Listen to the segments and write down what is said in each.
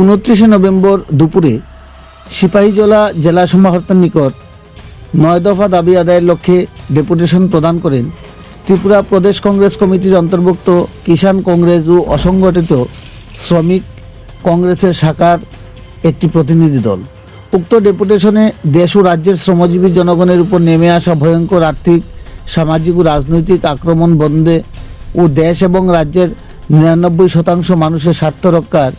উনত্রিশে নভেম্বর দুপুরে সিপাহীজলা জেলা সমাহর্তার নিকট নয় দফা দাবি আদায়ের লক্ষ্যে ডেপুটেশন প্রদান করেন ত্রিপুরা প্রদেশ কংগ্রেস কমিটির অন্তর্ভুক্ত কিষাণ কংগ্রেস ও অসংগঠিত শ্রমিক কংগ্রেসের শাখার একটি প্রতিনিধি দল। উক্ত ডেপুটেশনে দেশ ও রাজ্যের শ্রমজীবী জনগণের উপর নেমে আসা ভয়ঙ্কর আর্থিক, সামাজিক ও রাজনৈতিক আক্রমণ বন্ধে ও দেশ এবং রাজ্যের নিরানব্বই শতাংশ মানুষের স্বার্থ রক্ষার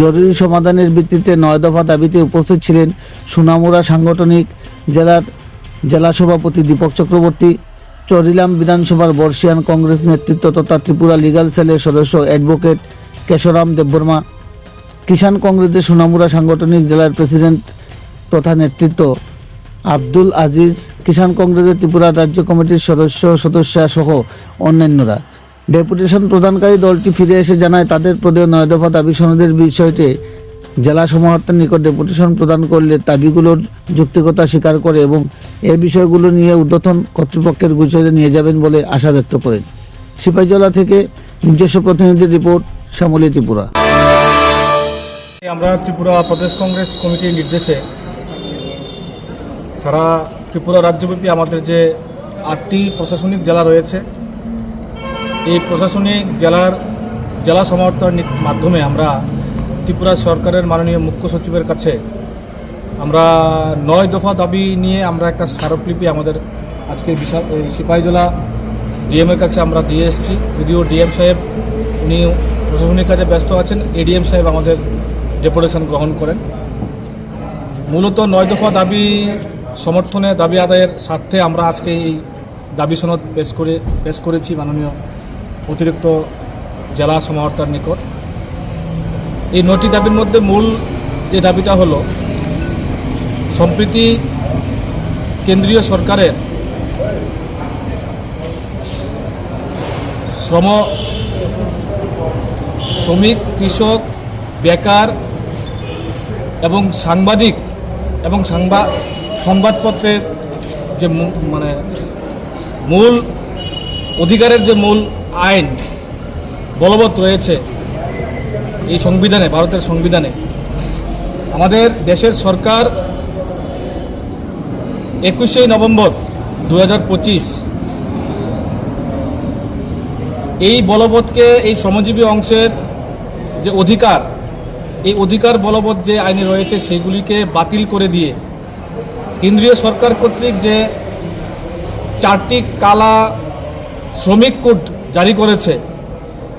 জরুরি সমাধানের ভিত্তিতে নয় দফা দাবিতে উপস্থিত ছিলেন সুনামুরা সাংগঠনিক জেলার জেলা সভাপতি দীপক চক্রবর্তী, চরিলাম বিধানসভার বর্ষিয়ান কংগ্রেস নেতৃত্ব তথা ত্রিপুরা লিগাল সেলের সদস্য অ্যাডভোকেট কেশরাম দেববর্মা, কিষাণ কংগ্রেসের সুনামুরা সাংগঠনিক জেলার প্রেসিডেন্ট তথা নেতৃত্ব আব্দুল আজিজ, কিষাণ কংগ্রেসের ত্রিপুরা রাজ্য কমিটির সদস্য সদস্যা সহ অন্যান্যরা। ডেপুটেশন প্রদানকারী দলটি ফিরে এসে জানায়, তাদের প্রদেয় নয় দফা দাবি সনদের বিষয়টি জেলা সমাহর্তার নিকট ডেপুটেশন প্রদান করলে দাবিগুলোর যুক্তিকতা স্বীকার করে এবং এ বিষয়গুলো নিয়ে ঊর্ধ্বতন কর্তৃপক্ষের গোচরে নিয়ে যাবেন বলে আশা ব্যক্ত করেন। সিপাহীজলা থেকে নিজস্ব প্রতিনিধির রিপোর্ট, শ্যামলী ত্রিপুরা। আমরা ত্রিপুরা প্রদেশ কংগ্রেস কমিটির নির্দেশে সারা ত্রিপুরা রাজ্যব্যাপী আমাদের যে আটটি প্রশাসনিক জেলা রয়েছে এই প্রশাসনিক জেলার জেলা সমর্থন মাধ্যমে আমরা ত্রিপুরা সরকারের মাননীয় মুখ্য সচিবের কাছে আমরা নয় দফা দাবি নিয়ে আমরা একটা স্মারকলিপি আমাদের আজকে বিশাল এই সিপাহীজলা ডিএমের কাছে আমরা দিয়ে এসেছি। যদিও ডিএম সাহেব উনি প্রশাসনিক কাজে ব্যস্ত আছেন, এডিএম সাহেব আমাদের ডেপুটেশন গ্রহণ করেন। মূলত নয় দফা দাবি সমর্থনে, দাবি আদায়ের স্বার্থে আমরা আজকে এই দাবি সনদ পেশ করে পেশ করেছি মাননীয় অতিরিক্ত জেলা সমাহর্তার নিকট। এই নটি দাবির মধ্যে মূল যে দাবিটা হলো, সম্প্রীতি কেন্দ্রীয় সরকারের শ্রম শ্রমিক, কৃষক, বেকার এবং সাংবাদিক এবং সাংবাদ সংবাদপত্রের যে মানে মূল অধিকারের যে মূল আইন বলবৎ রয়েছে এই সংবিধানে, ভারতের সংবিধানে। আমাদের দেশের সরকার একুশে নভেম্বর দু হাজার পঁচিশ এই বলবৎকে, এই শ্রমজীবী অংশের যে অধিকার, এই অধিকার বলবৎ যে আইনে রয়েছে সেগুলিকে বাতিল করে দিয়ে কেন্দ্রীয় সরকার কর্তৃক যে চারটি কালা শ্রমিক কোড জারি করেছে।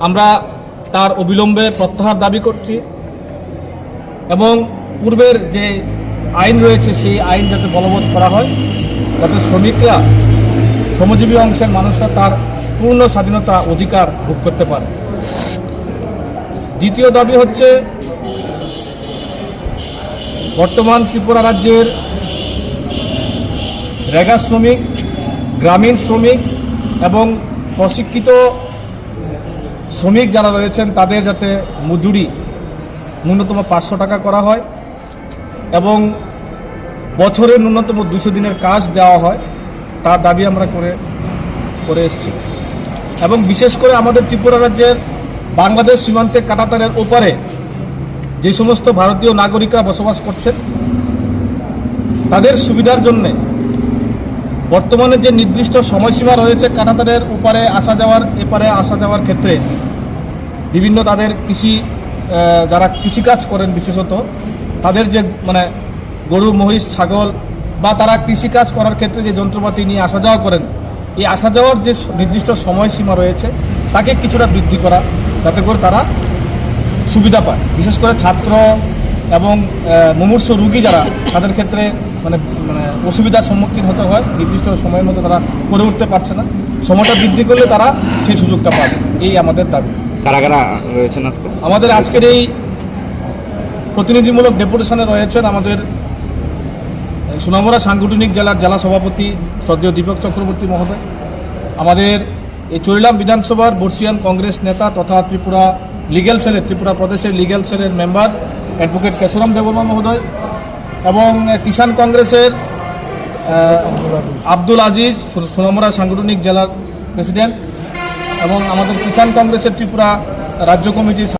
আমরা তার অবিলম্বে প্রত্যাহার দাবি করছি এবং পূর্বের যে আইন রয়েছে, সেই আইন যাতে বলবৎ করা হয়, যাতে শ্রমিকরা শ্রমজীবী অংশের মানুষরা তার পূর্ণ স্বাধীনতা অধিকার ভোগ করতে পারে। দ্বিতীয় দাবি হচ্ছে, বর্তমান ত্রিপুরা রাজ্যের রেগা শ্রমিক, গ্রামীণ শ্রমিক এবং প্রশিক্ষিত শ্রমিক যারা রয়েছেন, তাদের যাতে মজুরি ন্যূনতম পাঁচশো টাকা করা হয় এবং বছরের ন্যূনতম দুশো দিনের কাজ দেওয়া হয় তার দাবি আমরা করে করে এসেছি। এবং বিশেষ করে আমাদের ত্রিপুরা রাজ্যের বাংলাদেশ সীমান্তে কাটাতারের ওপারে যে সমস্ত ভারতীয় নাগরিকরা বসবাস করছেন, তাদের সুবিধার জন্যে বর্তমানে যে নির্দিষ্ট সময়সীমা রয়েছে কাটাতারের ওপারে আসা যাওয়ার, এপারে আসা যাওয়ার ক্ষেত্রে বিভিন্ন তাদের কৃষি যারা কৃষিকাজ করেন বিশেষত, তাদের যে মানে গরু, মহিষ, ছাগল বা তারা কৃষিকাজ করার ক্ষেত্রে যে যন্ত্রপাতি নিয়ে আসা যাওয়া করেন, এই আসা যাওয়ার যে নির্দিষ্ট সময়সীমা রয়েছে, তাকে কিছুটা বৃদ্ধি করা যাতে করে তারা সুবিধা পায়। বিশেষ করে ছাত্র এবং মুমূর্ষ রুগী যারা, তাদের ক্ষেত্রে মানে মানে অসুবিধার সম্মুখীন হতে হয়। নির্দিষ্ট সময়ের মতো তারা করে উঠতে পারছে না। সময়টা বৃদ্ধি করলে তারা সেই সুযোগটা পাবে। এই আমাদের দাবি। কারা কারা রয়েছেন আজকে? আমাদের আজকের এই প্রতিনিধিমূলক ডেপুটেশনে রয়েছেন আমাদের সুনামরা সাংগঠনিক জেলার জেলা সভাপতি শ্রদ্ধেয় দীপক চক্রবর্তী মহোদয়। আমাদের এই চরিলাম বিধানসভার বর্ষিয়ান কংগ্রেস নেতা তথা ত্রিপুরা লিগ্যাল সেলের ত্রিপুরা প্রদেশের লিগ্যাল সেলের মেম্বার অ্যাডভোকেট কেশরাম দেববর্মা মহোদয়। এবং কিষাণ কংগ্রেসের আব্দুল আজিজ সোনামরা সাংগঠনিক জেলার প্রেসিডেন্ট, এবং আমাদের কিষাণ কংগ্রেসের ত্রিপুরা রাজ্য কমিটির